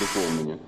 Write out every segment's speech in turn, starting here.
доповнення.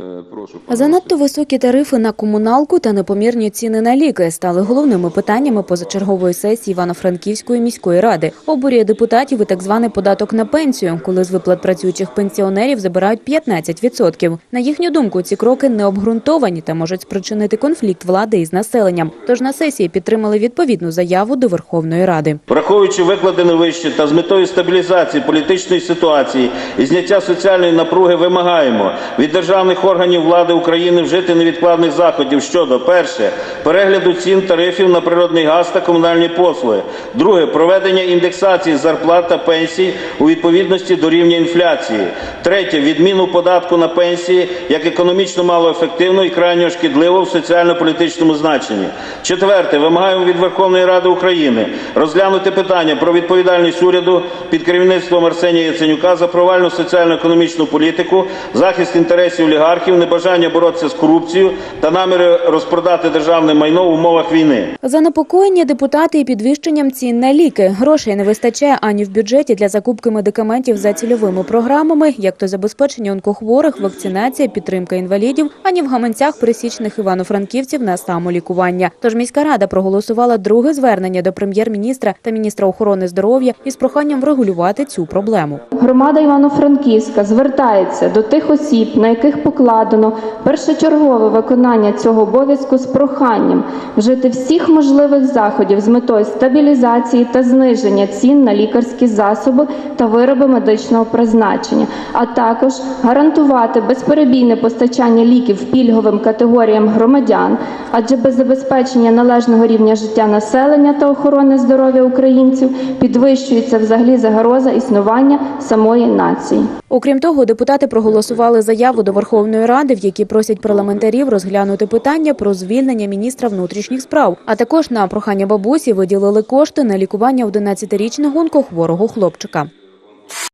Е, Прошу. Занадто високі тарифи на комуналку та непомірні ціни на ліки стали головними питаннями позачергової сесії Івано-Франківської міської ради. Обурює депутатів і так званий податок на пенсію, коли з виплат працюючих пенсіонерів забирають 15%. На їхню думку, ці кроки не обґрунтовані та можуть спричинити конфлікт влади із населенням. Тож на сесії підтримали відповідну заяву до Верховної Ради. Враховуючи викладене вище та з метою стабілізації політичної ситуації і зняття соціальної напруги, вимагаємо від державних органів влади України вжити невідкладних заходів щодо перше перегляду цін тарифів на природний газ та комунальні послуги, друге проведення індексації зарплат та пенсій у відповідності до рівня інфляції, третє відміну податку на пенсії як економічно малоефективно і крайньо шкідливо в соціально-політичному значенні. Четверте, вимагаємо від Верховної Ради України розглянути питання про відповідальність уряду під керівництвом Арсенія Яценюка за провальну соціально-економічну політику, захист інтересів олігархів, небажання боротися з корупцією та наміри розпродати державне майно в умовах війни. Занепокоєні депутати і підвищенням цін на ліки. Грошей не вистачає ані в бюджеті для закупки медикаментів за цільовими програмами, як то забезпечення онкохворих, вакцинація, підтримка інвалідів, ані в гаманцях пересічних івано-франківців на самолікування. Тож міська рада проголосувала друге звернення до прем'єр-міністра та міністра охорони здоров'я із проханням врегулювати цю проблему. Громада Івано-Франківська звертається до тих осіб, на яких покладено першочергове виконання цього обов'язку з проханням вжити всіх можливих заходів з метою стабілізації та зниження цін на лікарські засоби та вироби медичного призначення, а також гарантувати безперебійне постачання ліків пільговим категоріям громадян, адже без забезпечення належного рівня життя населення та охорони здоров'я українців підвищується взагалі загроза існування самої нації. Окрім того, депутати проголосували заяву до Верховної Ради, в якій просять парламентарів розглянути питання про звільнення міністра внутрішніх справ. А також на прохання бабусі виділили кошти на лікування 11-річного онкохворого хлопчика.